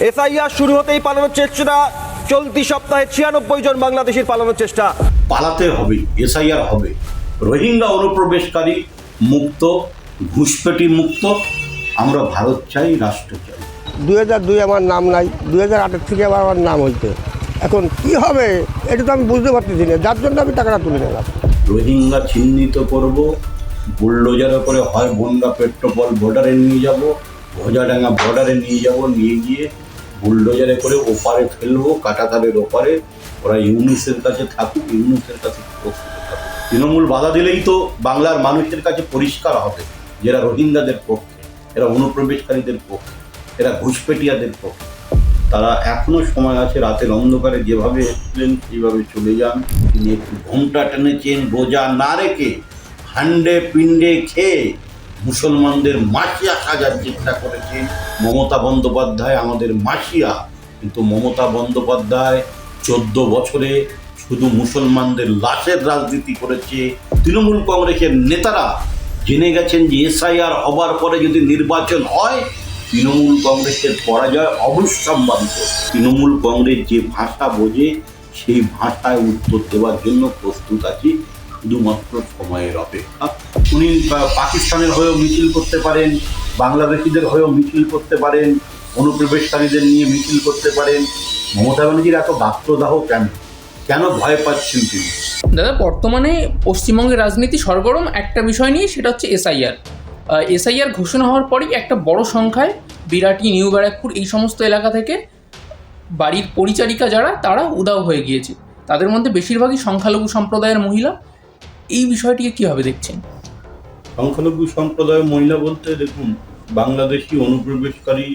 SIR শুরু হতেই পালানোর চেষ্টা। চলতি সপ্তাহে ছিয়ানব্বই জন বাংলাদেশির পালানোর চেষ্টা। পালাতে হবে এসআইআর হবে। রোহিঙ্গা অনুপ্রবেশকারী মুক্ত ঘুষপেটি মুক্ত। আমরা ভারত চাই রাষ্ট্র চাই। দুই হাজার দুই আমার নাম নাই দুই হাজার আটের থেকে আবার আমার নাম হইতে এখন কি হবে এটা তো আমি বুঝতে পারতেছি না যার জন্য আমি টাকাটা তুলে নিলাম। রোহিঙ্গা চিহ্নিত করব বুলডোজারে করে হয় বনগা পেট্রোপল বর্ডারে নিয়ে যাব ভোজাডাঙ্গা বর্ডারে নিয়ে যাব নিয়ে গিয়ে বুলডোজারে করে ওপারে ফেলব, কাটাতারের ওপারে। ওরা ইউনিসের কাছে থাকুক, ইউনিসের কাছে থাকুক, তৃণমূল বাধা দিলেই তো বাংলার মানুষের কাছে পরিষ্কার হবে, যারা রোহিঙ্গাদের পক্ষে এরা অনুপ্রবেশকারীদের পক্ষে এরা ঘুষপেটিয়াদের পক্ষে। তারা এখনও সময় আছে রাতের অন্ধকারে যেভাবে এসেছিলেন, সেইভাবে চলে যান। তিনি একটু ঘোমটা টেনেছেন রোজা না রেখে হান্ডে পিণ্ডে খেয়ে মুসলমানদের মাসিয়া সাজার চেষ্টা করেছেন মমতা বন্দ্যোপাধ্যায় আমাদের মাসিয়া কিন্তু মমতা বন্দ্যোপাধ্যায় চোদ্দ বছরে শুধু মুসলমানদের লাশের রাজনীতি করেছে। তৃণমূল কংগ্রেসের নেতারা জেনে গেছেন যে এসআইআর হবার পরে যদি নির্বাচন হয়, তৃণমূল কংগ্রেসের পরাজয় অবশ্যম্ভাবিত তৃণমূল কংগ্রেস যে ভাষা বোঝে, সেই ভাষায় উত্তর দেওয়ার জন্য প্রস্তুত আছি। শুধুমাত্র সময়ের অপেক্ষা। উনি পাকিস্তানের হয়েও মিছিল করতে পারেন, বাংলাদেশিদের হয়েও মিছিল করতে পারেন, অনুপ্রবেশকারীদের নিয়ে মিছিল করতে পারেন। মমতা ব্যানার্জির এত গাত্রদাহ কেন? কেন ভয় পাচ্ছেন তিনি? দাদা, বর্তমানে পশ্চিমবঙ্গের রাজনীতি সরগরম একটা বিষয় নিয়ে, সেটা হচ্ছে এসআইআর। এসআইআর ঘোষণা হওয়ার পরেই একটা বড় সংখ্যায় বিরাটি নিউ ব্যারাকপুর, এই সমস্ত এলাকা থেকে বাড়ির পরিচারিকা যারা, তারা উদাও হয়ে গিয়েছে। তাদের মধ্যে বেশিরভাগই সংখ্যালঘু সম্প্রদায়ের মহিলা। এই বিষয়টিকে কীভাবে দেখছেন? সংখ্যালঘু সম্প্রদায়ের মহিলা বলতে দেখুন, বাংলাদেশি অনুপ্রবেশকারী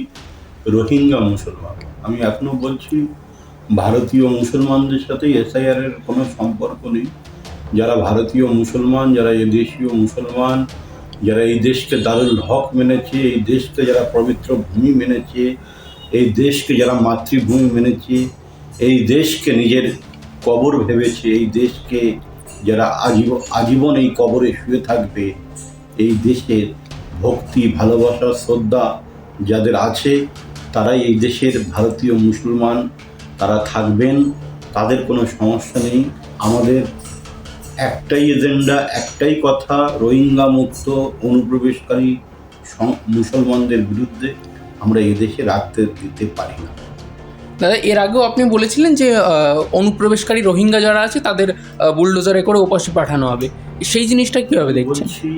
রোহিঙ্গা মুসলমান। আমি এখনও বলছি, ভারতীয় মুসলমানদের সাথে এসআইআর এর কোনো সম্পর্ক নেই। যারা ভারতীয় মুসলমান, যারা এদেশীয় মুসলমান, যারা এই দেশকে দারুল হক মেনেছে, এই দেশকে যারা পবিত্র ভূমি মেনেছে, এই দেশকে যারা মাতৃভূমি মেনেছে, এই দেশকে নিজের কবর ভেবেছে, এই দেশকে যারা আজীবন আজীবন এই কবরে শুয়ে থাকবে, এই দেশের ভক্তি, ভালোবাসা, শ্রদ্ধা যাদের আছে, তারাই এই দেশের ভারতীয় মুসলমান, তারা থাকবেন, তাদের কোনো সমস্যা নেই। আমাদের একটাই এজেন্ডা, একটাই কথা, রোহিঙ্গা মুক্ত, অনুপ্রবেশকারী মুসলমানদের বিরুদ্ধে আমরা এদেশে রাখতে দিতে পারি না। দাদা, এর আগেও আপনি বলেছিলেন যে অনুপ্রবেশকারী রোহিঙ্গা যারা আছে, তাদের বুলডোজারে করে ওপাশে পাঠানো হবে। সেই জিনিসটা কীভাবে দেখছেন? বলছি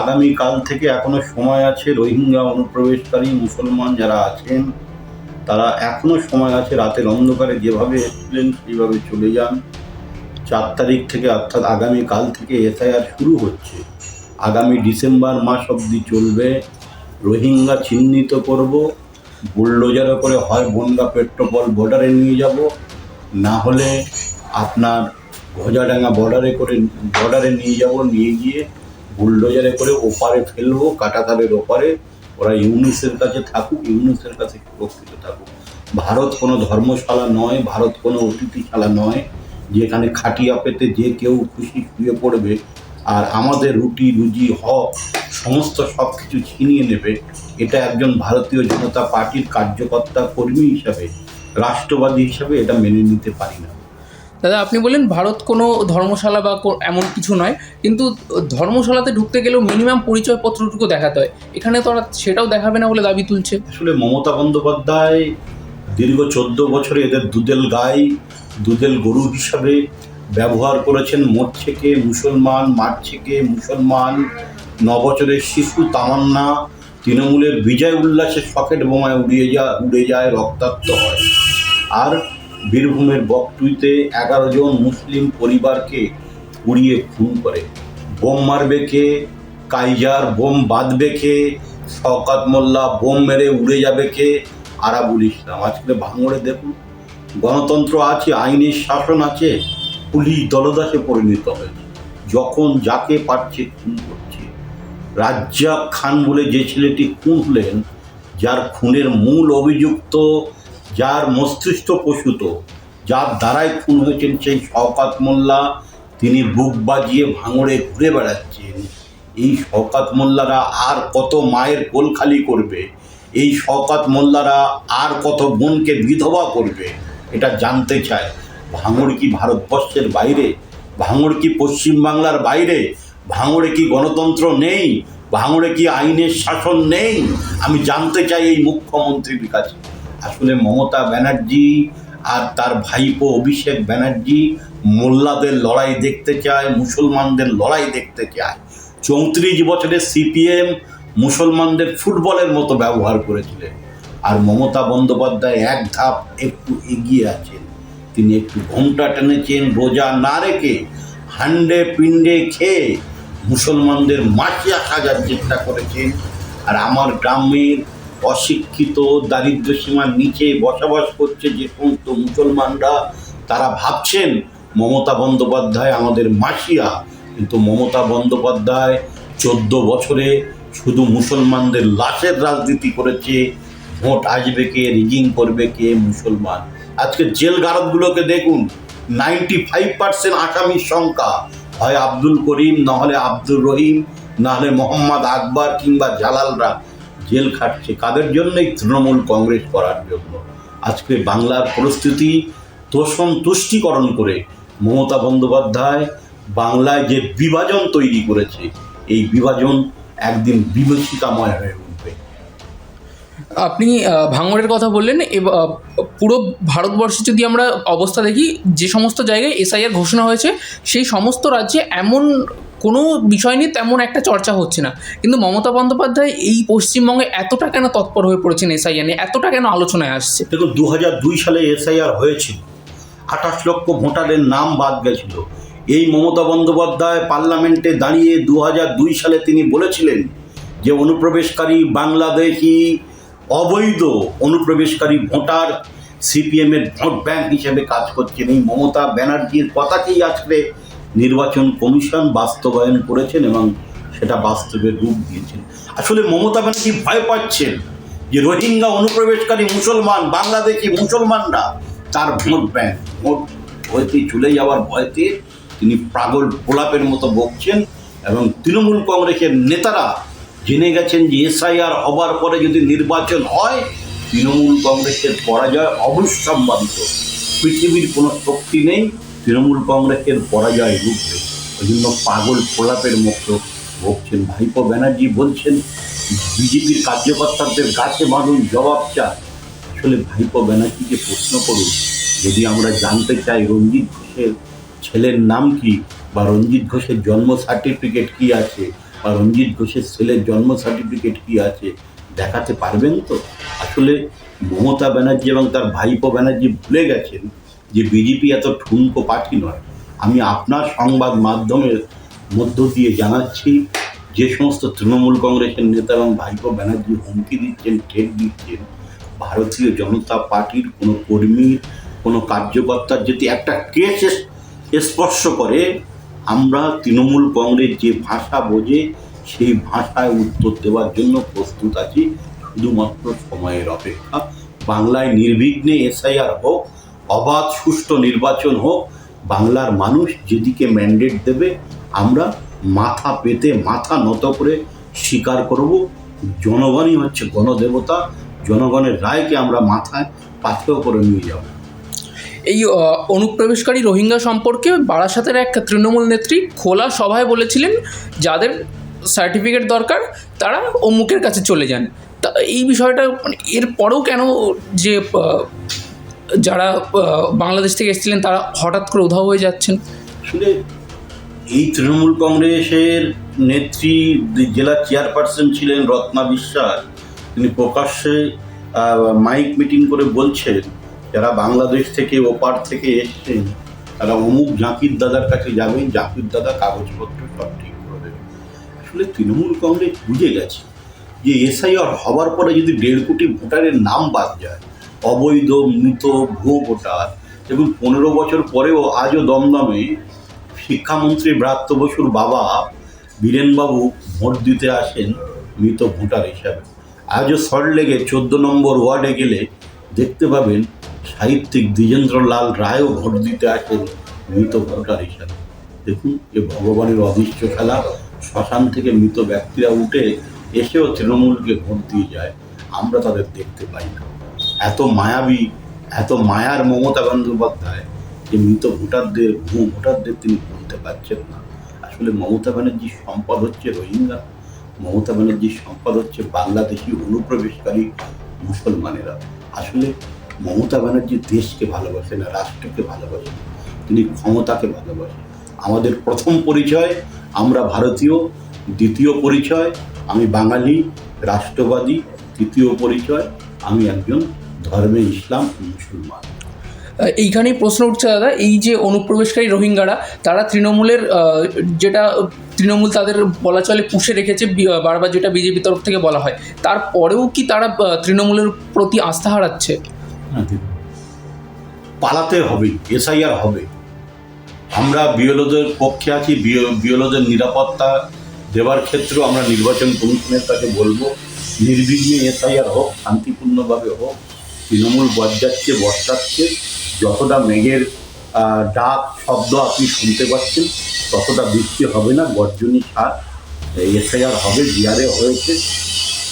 আগামী কাল থেকে এখনও সময় আছে রোহিঙ্গা অনুপ্রবেশকারী মুসলমান যারা আছেন, তারা এখনও সময় আছে রাতের অন্ধকারে যেভাবে এসেছিলেন, সেইভাবে চলে যান। চার তারিখ থেকে অর্থাৎ আগামী কাল থেকে এসআইআর শুরু হচ্ছে। আগামী ডিসেম্বর মাস অবধি চলবে। রোহিঙ্গা চিহ্নিত করব। বুলডোজারে করে হয় বনগা পেট্রোপল বর্ডারে নিয়ে যাব। না হলে আপনার ভোজাডাঙ্গা বর্ডারে করে, বর্ডারে নিয়ে যাব, নিয়ে গিয়ে বুলডোজারে করে ওপারে ফেলব, কাটাতারের ওপারে। ওরা ইউনিসের কাছে থাকুক, ইউনিসের কাছে সুরক্ষিত থাকুক। ভারত কোনো ধর্মশালা নয়, ভারত কোনো অতিথিশালা নয়। যেখানে খাটিয়া পেতে যে কেউ খুশি শুয়ে পড়বে আর আমাদের রুটি রুজি হক সমস্ত সব কিছু ছিনিয়ে নেবে। এটা একজন ভারতীয় জনতা পার্টির কার্যকর্তা কর্মী হিসাবে রাষ্ট্রবাদী হিসাবে এটা মেনে নিতে পারি না। দাদা আপনি বললেন ভারত কোনো ধর্মশালা বা এমন কিছু নয় কিন্তু ধর্মশালাতে ঢুকতে গেলেও মিনিমাম পরিচয়পত্রটুকু দেখাতে হয়। এখানে তো ওরা সেটাও দেখাবে না বলে দাবি তুলছে। আসলে মমতা বন্দ্যোপাধ্যায় দীর্ঘ চোদ্দ বছরে এদের দুদেল গাই দুদেল গরু হিসাবে ব্যবহার করেছেন মরছে কে মুসলমান মারছে কে মুসলমান, নবছরের শিশু তামান্না, তৃণমূলের বিজয় উল্লাসে সকেট বোমায় উড়িয়ে যা, উড়ে যায়, রক্তাক্ত হয়। আর বীরভূমের বকটুইতে এগারো জন মুসলিম পরিবারকে উড়িয়ে খুন করে। বোম মারবে কে? কাইজার বোম বাঁধবে কে? শওকাত মোল্লা বোম মেরে উড়ে যাবে কে? আরাবুল ইসলাম। আজকে ভাঙড়ে দেখুন, গণতন্ত্র আছে, আইনের শাসন আছে পুলিশ দলদাসে পরিণত হয়েছে যখন যাকে পারছে খুন করছে। রাজ্জাক খান বলে যে ছেলেটি খুন হলেন যার খুনের মূল অভিযুক্ত, যার মস্তিষ্ক প্রসূত, যার দ্বারাই খুন হয়েছেন সেই শওকাত মোল্লা, তিনি বুক বাজিয়ে ভাঙড়ে ঘুরে বেড়াচ্ছেন। এই শওকাত মোল্লারা আর কত মায়ের কোল খালি করবে? এই শওকাত মোল্লারা আর কত বোনকে বিধবা করবে? এটা জানতে চায়। ভাঙড় কি ভারতবর্ষের বাইরে? ভাঙড় কি পশ্চিমবাংলার বাইরে? ভাঙড়ে কি গণতন্ত্র নেই? ভাঙড়ে কি আইনের শাসন নেই? আমি জানতে চাই এই মুখ্যমন্ত্রীর কাছে। আসলে মমতা ব্যানার্জি আর তার ভাইপো অভিষেক ব্যানার্জি মোল্লাদের লড়াই দেখতে চায়, মুসলমানদের লড়াই দেখতে চায়। চৌত্রিশ বছরের সিপিএম মুসলমানদের ফুটবলের মতো ব্যবহার করেছিলেন। আর মমতা বন্দ্যোপাধ্যায় এক ধাপ একটু এগিয়ে আছেন। তিনি একটু ঘোমটা টেনেছেন, রোজা না রেখে হান্ডে পিণ্ডে খেয়ে মুসলমানদের মাটিয়া সাজার চেষ্টা করেছেন। আর আমার গ্রামের অশিক্ষিত, দারিদ্র সীমার নিচে বসবাস করছে যে সমস্ত মুসলমানরা, তারা ভাবছেন মমতা বন্দ্যোপাধ্যায় আমাদের মাসিয়া। কিন্তু মমতা বন্দ্যোপাধ্যায় চোদ্দ বছরে শুধু মুসলমানদের লাশের রাজনীতি করেছে, ভোট আসবে কে, রিগিং করবে কে, মুসলমান। আজকে জেল গারদগুলোকে দেখুন নাইনটি ফাইভ পার্সেন্ট আসামির সংখ্যা। হয় আব্দুল করিম নাহলে আব্দুল রহিম নাহলে মোহাম্মদ আকবর কিংবা জালালরা। জেল খাটছে কাদের জন্যই? তৃণমূল কংগ্রেস করার জন্য। আজকে বাংলার পরিস্থিতি তোষণ তুষ্টিকরণ করে মমতা বন্দ্যোপাধ্যায় বাংলায় যে বিভাজন তৈরি করেছে, এই বিভাজন একদিন বিভীষিকাময় হয়ে আপনি ভাঙড়ের কথা বললেন পুরো ভারতবর্ষে যদি আমরা অবস্থা দেখি, যে সমস্ত জায়গায় এসআইআর ঘোষণা হয়েছে, সেই সমস্ত রাজ্যে এমন কোনো বিষয় নিয়ে তেমন একটা চর্চা হচ্ছে না। কিন্তু মমতা বন্দ্যোপাধ্যায় এই পশ্চিমবঙ্গে এতটা কেন তৎপর হয়ে পড়েছেন এসআইআর নিয়ে? এতটা কেন আলোচনায় আসছে? দেখুন দু দুই সালে এসআইআর হয়েছিল। আঠাশ লক্ষ ভোটারের নাম বাদ গেছিল। এই মমতা বন্দ্যোপাধ্যায় পার্লামেন্টে দাঁড়িয়ে দু দুই সালে তিনি বলেছিলেন যে, অনুপ্রবেশকারী বাংলাদেশি অবৈধ অনুপ্রবেশকারী ভোটার সিপিএমের ভোট ব্যাংক হিসেবে কাজ করছেন এই মমতা ব্যানার্জির কথাকেই আজকে নির্বাচন কমিশন বাস্তবায়ন করেছেন এবং সেটা বাস্তবে রূপ দিয়েছেন। আসলে মমতা ব্যানার্জি ভয় পাচ্ছেন যে রোহিঙ্গা অনুপ্রবেশকারী মুসলমান, বাংলাদেশি মুসলমানরা তার ভোট ব্যাংক, ভোট ভয়তে চলে যাওয়ার ভয়তে তিনি পাগল গোলাপের মতো বকছেন এবং তৃণমূল কংগ্রেসের নেতারা জেনে গেছেন যে এসআইআর হবার পরে যদি নির্বাচন হয়, তৃণমূল কংগ্রেসের পরাজয় অবশ্যম্ভাবিত। পৃথিবীর কোনো শক্তি নেই তৃণমূল কংগ্রেসের পরাজয় রুখবে। ওই জন্য পাগল গোলাপের মতো ভোগছেন ভাইপো ব্যানার্জি বলছেন, বিজেপির কার্যকর্তাদের গাছে বাঁধুন জবাব চায় আসলে ভাইপো ব্যানার্জিকে প্রশ্ন করুন, যদি আমরা জানতে চাই রঞ্জিত ঘোষের ছেলের নাম কি বা রঞ্জিত ঘোষের জন্ম সার্টিফিকেট কি আছে বা রঞ্জিত ঘোষের ছেলের জন্ম সার্টিফিকেট কি আছে দেখাতে পারবেন তো? আসলে মমতা ব্যানার্জি এবং তার ভাইপো ব্যানার্জি ভুলে গেছেন যে বিজেপি এত ঠুনকো পার্টি নয়। আমি আপনার সংবাদ মাধ্যমের মধ্য দিয়ে জানাচ্ছি, যে সমস্ত তৃণমূল কংগ্রেসের নেতা এবং ভাইপো ব্যানার্জি হুমকি দিচ্ছেন, ঠেক দিচ্ছেন, ভারতীয় জনতা পার্টির কোনো কর্মীর, কোনো কার্যকর্তার যদি একটা কেস স্পর্শ করে আমরা তৃণমূল কংগ্রেস যে ভাষা বোঝে, সেই ভাষায় উত্তর দেওয়ার জন্য প্রস্তুত আছি শুধুমাত্র সময়ের অপেক্ষা। বাংলায় নির্বিঘ্নে এসআইআর হোক, অবাধ সুষ্ঠু নির্বাচন হোক, বাংলার মানুষ যেদিকে ম্যান্ডেট দেবে, আমরা মাথা পেতে, মাথা নত করে স্বীকার করব। জনগণই হচ্ছে গণদেবতা, জনগণের রায়কে আমরা মাথায় পাথেয় করে নিয়ে যাব। এই অনুপ্রবেশকারী রোহিঙ্গা সম্পর্কে বারাসাতের এক তৃণমূল নেত্রী খোলা সভায় বলেছিলেন যাদের সার্টিফিকেট দরকার, তারা অমুকের কাছে চলে যান। তা এই বিষয়টা মানে এর পরেও কেন যে যারা বাংলাদেশ থেকে এসেছিলেন, তারা হঠাৎ করে উধাও হয়ে যাচ্ছেন? আসলে এই তৃণমূল কংগ্রেসের নেত্রী জেলা চেয়ারপারসন ছিলেন রত্না বিশ্বাস। তিনি প্রকাশ্যে মাইক মিটিং করে বলছেন যারা বাংলাদেশ থেকে ওপার থেকে এসছেন তারা অমুক জাকির দাদার কাছে যাবেন জাকির দাদা কাগজপত্র সব ঠিক করে দেবে। আসলে তৃণমূল কংগ্রেস বুঝে গেছে যে এসআইআর হওয়ার পরে যদি দেড় কোটি ভোটারের নাম বাদ যায়, অবৈধ, মৃত, ভুয়ো ভোটার এবং পনেরো বছর পরেও আজও দমদমে শিক্ষামন্ত্রী ব্রাত্য বসুর বাবা বীরেনবাবু ভোট দিতে আসেন মৃত ভোটার হিসাবে। আজও সল্টলেগে চোদ্দ নম্বর ওয়ার্ডে গেলে দেখতে পাবেন সাহিত্যিক দ্বিজেন্দ্রলাল রায়ও ভোট দিতে আসেন মৃত ভোটার হিসাবে। দেখুন, এ ভগবানের অদৃশ্য খেলা, শ্মশান থেকে মৃত ব্যক্তিরা উঠে এসেও তৃণমূলকে ভোট দিয়ে যায়, আমরা তাদের দেখতে পাই না। এত মায়াবী, এত মায়ার মমতা বন্দ্যোপাধ্যায় যে মৃত ভোটারদের, ভূ ভোটারদের তিনি বলতে পারছেন না। আসলে মমতা ব্যানার্জির সম্পদ হচ্ছে রোহিঙ্গা। মমতা ব্যানার্জির সম্পদ হচ্ছে বাংলাদেশি অনুপ্রবেশকারী মুসলমানেরা। আসলে মমতা ব্যানার্জি দেশকে ভালোবাসে না রাষ্ট্রকে ভালোবাসে তিনি ক্ষমতাকে ভালোবাসেন আমাদের প্রথম পরিচয়, আমরা ভারতীয়, দ্বিতীয় পরিচয়, আমি বাঙালি, রাষ্ট্রবাদী, তৃতীয় পরিচয়, আমি একজন ধর্মে ইসলাম মুসলমান। এইখানেই প্রশ্ন উঠছে দাদা, এই যে অনুপ্রবেশকারী রোহিঙ্গারা, তারা তৃণমূলের যেটা তৃণমূল তাদের বলা চলে পুষে রেখেছে বারবার যেটা বিজেপি তরফ থেকে বলা হয়, তারপরেও কি তারা তৃণমূলের প্রতি আস্থা হারাচ্ছে? পালাতে হবে, এসআইআর হবে। আমরা বিএলওদের পক্ষে আছি বিএলওদের নিরাপত্তা দেওয়ার ক্ষেত্রেও আমরা নির্বাচন কমিশনের কাছে বলব, নির্বিঘ্নে এসআইআর হোক, শান্তিপূর্ণভাবে হোক, তৃণমূল বজ্জাচ্ছে বর্ষাচ্ছে যতটা মেঘের ডাক, শব্দ আপনি শুনতে পাচ্ছেন, ততটা বৃষ্টি হবে না, গর্জনী সার এসআইআর হবে, বিহারে হয়েছে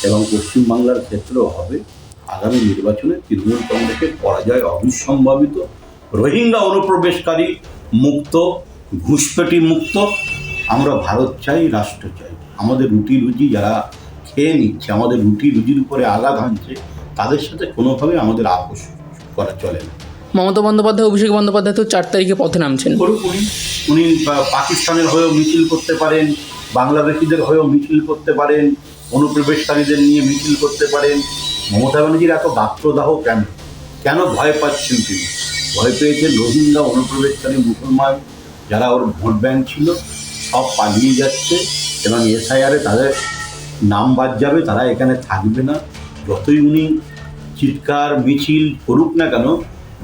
এবং পশ্চিমবাংলার ক্ষেত্রেও হবে। আগামী নির্বাচনে তৃণমূল কংগ্রেসের পরাজয় অবিসম্ভাবিত রোহিঙ্গা অনুপ্রবেশকারী মুক্ত ঘুষপেটি মুক্ত আমরা ভারত চাই রাষ্ট্র চাই। আমাদের রুটি রুজি যারা খেয়ে নিচ্ছে আমাদের রুটি রুজির উপরে আঘাত হানছে তাদের সাথে কোনোভাবে আমাদের আপোষ করা চলে না। মমতা বন্দ্যোপাধ্যায় অভিষেক বন্দ্যোপাধ্যায় তো চার তারিখে পথে নামছেন। উনি। উনি পাকিস্তানের হয়েও মিছিল করতে পারেন বাংলাদেশিদের হয়েও মিছিল করতে পারেন অনুপ্রবেশকারীদের নিয়ে মিছিল করতে পারেন। মমতা ব্যানার্জির এত বাক্যদাহ কেন? কেন ভয় পাচ্ছেন তিনি? ভয় পেয়েছেন রোহিঙ্গা অনুপ্রবেশকারী মুসলমান যারা ওর ভোট ব্যাংক ছিল, সব পালিয়ে যাচ্ছে এবং এসআইআরে তাদের নাম বাদ যাবে, তারা এখানে থাকবে না। যতই উনি চিৎকার, মিছিল করুক না কেন,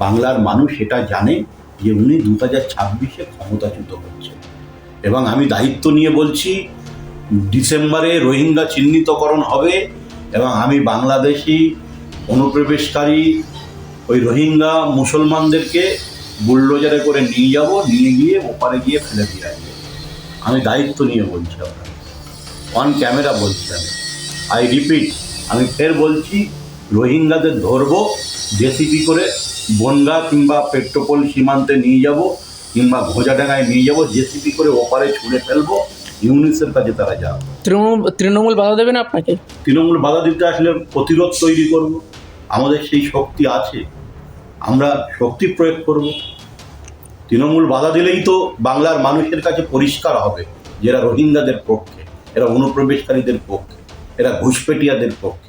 বাংলার মানুষ এটা জানে যে উনি দু হাজার ছাব্বিশে ক্ষমতাচ্যুত হচ্ছেন। এবং আমি দায়িত্ব নিয়ে বলছি, ডিসেম্বরে রোহিঙ্গা চিহ্নিতকরণ হবে এবং আমি বাংলাদেশি অনুপ্রবেশকারী ওই রোহিঙ্গা মুসলমানদেরকে বুলডোজারে করে নিয়ে যাব, নিয়ে গিয়ে ওপারে গিয়ে ফেলে দিয়ে আসব। আমি দায়িত্ব নিয়ে বলছি আপনার অন ক্যামেরা বলছি আমি। আই রিপিট আমি ফের বলছি, রোহিঙ্গাদের ধরবো, জেসিপি করে বনগা কিংবা পেট্রোপোল সীমান্তে নিয়ে যাব কিংবা ঘোজাডাঙ্গায় নিয়ে যাব, জেসিপি করে ওপারে ছুঁড়ে ফেলব। ইউনিসের কাছে তারা যাবে। তৃণমূল তৃণমূল বাধা দেবে না আপনাকে? তৃণমূল বাধা দিতে আসলে প্রতিরোধ তৈরি করব। আমাদের সেই শক্তি আছে। আমরা শক্তি প্রয়োগ করব। তৃণমূল বাধা দিলেই তো বাংলার মানুষের কাছে পরিষ্কার হবে যে এরা রোহিঙ্গাদের পক্ষে এরা অনুপ্রবেশকারীদের পক্ষে এরা ঘুষপেটিয়াদের পক্ষে।